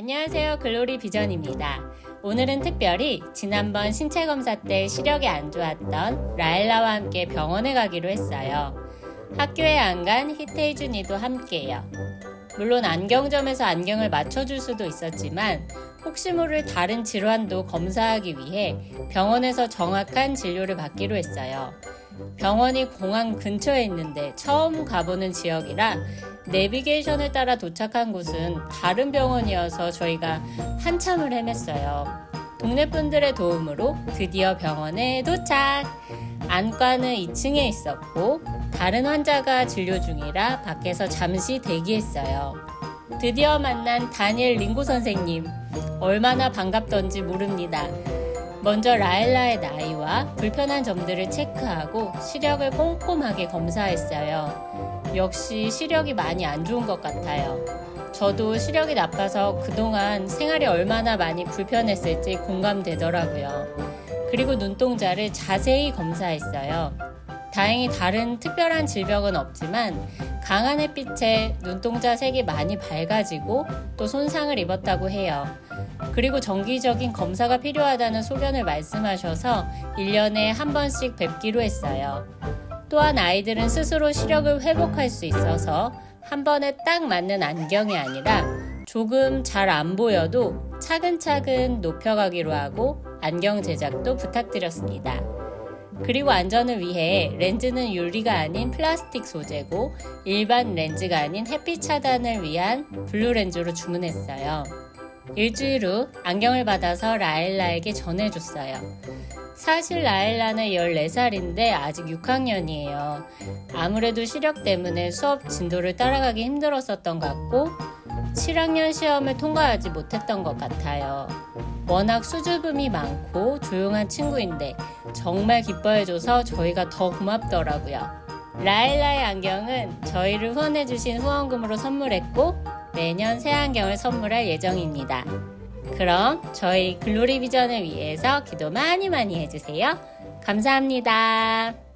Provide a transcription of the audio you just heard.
안녕하세요. 글로리 비전입니다. 오늘은 특별히 지난번 신체 검사 때 시력이 안 좋았던 라일라와 함께 병원에 가기로 했어요. 학교에 안 간 히테이준이도 함께요. 물론 안경점에서 안경을 맞춰줄 수도 있었지만 혹시 모를 다른 질환도 검사하기 위해 병원에서 정확한 진료를 받기로 했어요. 병원이 공항 근처에 있는데 처음 가보는 지역이라 내비게이션을 따라 도착한 곳은 다른 병원이어서 저희가 한참을 헤맸어요. 동네 분들의 도움으로 드디어 병원에 도착! 안과는 2층에 있었고 다른 환자가 진료 중이라 밖에서 잠시 대기했어요. 드디어 만난 다니엘 링고 선생님. 얼마나 반갑던지 모릅니다. 먼저 라일라의 나이와 불편한 점들을 체크하고 시력을 꼼꼼하게 검사했어요. 역시 시력이 많이 안 좋은 것 같아요. 저도 시력이 나빠서 그동안 생활이 얼마나 많이 불편했을지 공감되더라고요. 그리고 눈동자를 자세히 검사했어요. 다행히 다른 특별한 질병은 없지만 강한 햇빛에 눈동자 색이 많이 밝아지고 또 손상을 입었다고 해요. 그리고 정기적인 검사가 필요하다는 소견을 말씀하셔서 1년에 한 번씩 뵙기로 했어요. 또한 아이들은 스스로 시력을 회복할 수 있어서 한 번에 딱 맞는 안경이 아니라 조금 잘 안 보여도 차근차근 높여가기로 하고 안경 제작도 부탁드렸습니다. 그리고 안전을 위해 렌즈는 유리가 아닌 플라스틱 소재고 일반 렌즈가 아닌 햇빛 차단을 위한 블루 렌즈로 주문했어요. 일주일 후 안경을 받아서 라일라에게 전해줬어요. 사실 라일라는 14살인데 아직 6학년이에요. 아무래도 시력 때문에 수업 진도를 따라가기 힘들었었던 것 같고 7학년 시험을 통과하지 못했던 것 같아요. 워낙 수줍음이 많고 조용한 친구인데 정말 기뻐해줘서 저희가 더 고맙더라고요. 라일라의 안경은 저희를 후원해주신 후원금으로 선물했고 내년 새 안경을 선물할 예정입니다. 그럼 저희 글로리 비전을 위해서 기도 많이 많이 해주세요. 감사합니다.